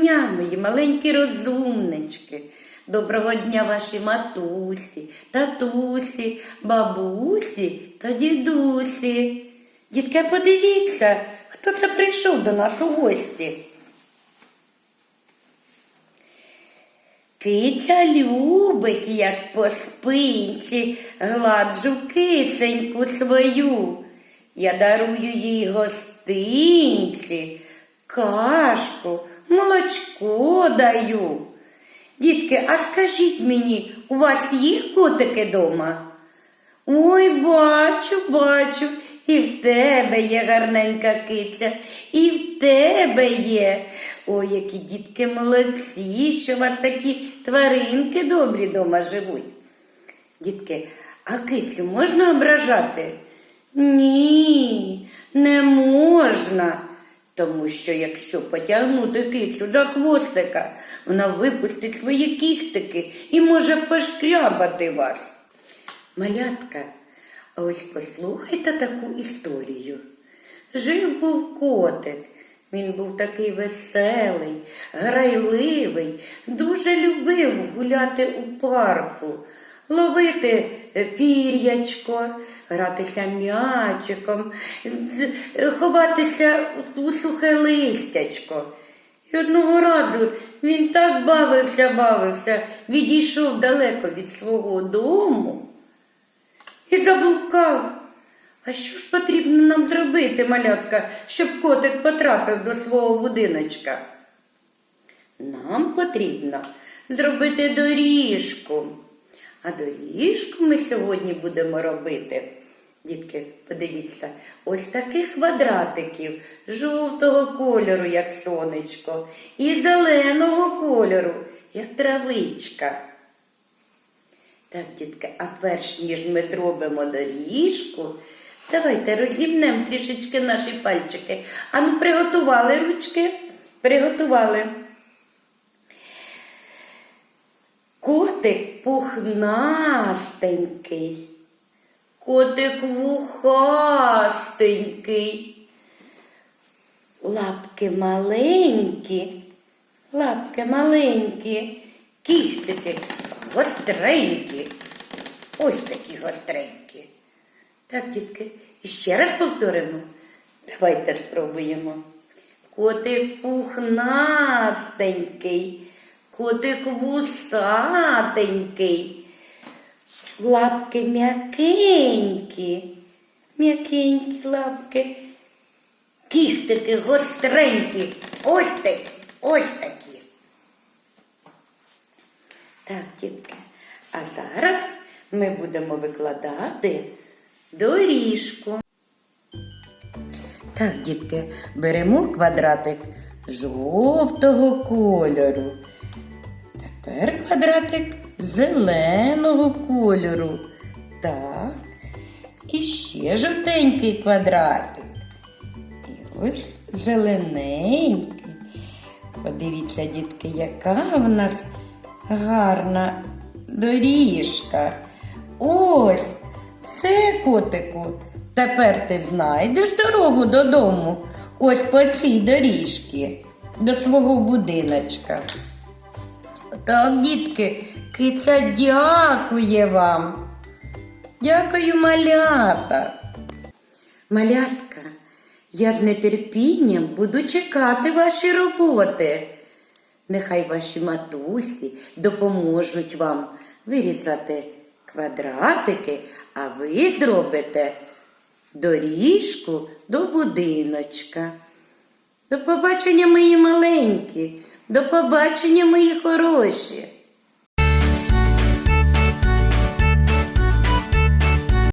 дня, мої маленькі розумнички. Доброго дня ваші матусі, татусі, бабусі та дідусі. Дітки, подивіться, хто це прийшов до нас у гості. Киця любить, як по спинці, гладжу киценьку свою. Я дарую їй гостинці, кашку, молочко даю. Дітки, а скажіть мені, у вас є котики дома? Ой, бачу, бачу, і в тебе є гарненька киця, і в тебе є. Ой, які дітки молодці, що у вас такі тваринки добрі дома живуть. Дітки, а кицю можна ображати? Ні, не можна. Тому що якщо потягнути кицю за хвостика, вона випустить свої кіхтики і може пошкрябати вас. Малятка, а ось послухайте таку історію. Жив був котик. Він був такий веселий, грайливий, дуже любив гуляти у парку, ловити пір'ячко, гратися м'ячиком, ховатися у сухе листячко. І одного разу він так бавився, бавився, відійшов далеко від свого дому і заблукав. А що ж потрібно нам зробити, малятка, щоб котик потрапив до свого будиночка? Нам потрібно зробити доріжку. А доріжку ми сьогодні будемо робити. Дітки, подивіться, ось таких квадратиків жовтого кольору, як сонечко, і зеленого кольору, як травичка. Так, дітки, а перш ніж ми зробимо доріжку, давайте розімнемо трішечки наші пальчики. А ну приготували ручки? Приготували. Котик пухнастенький, котик вухастенький, лапки маленькі, лапки маленькі, кіхтики гостренькі. Ось такі гостренькі. Так, дітки, ще раз повторимо. Давайте спробуємо. Котик пухнастенький, котик вусатенький, лапки м'якенькі, м'якенькі лапки, кіхтики гостренькі, ось такі, ось такі. Так, дітки, а зараз ми будемо викладати доріжку. Так, дітки, беремо квадратик жовтого кольору. Тепер квадратик зеленого кольору. Так. І ще жовтенький квадратик. І ось зелененький. Подивіться, дітки, яка в нас гарна доріжка. Ось, все, котику. Тепер ти знайдеш дорогу додому. Ось по цій доріжці до свого будиночка. Так, дітки, киця дякує вам. Дякую, малята. Малятка, я з нетерпінням буду чекати ваші роботи. Нехай ваші матусі допоможуть вам вирізати квадратики, а ви зробите доріжку до будиночка. До побачення, мої маленькі, до побачення, мої хороші.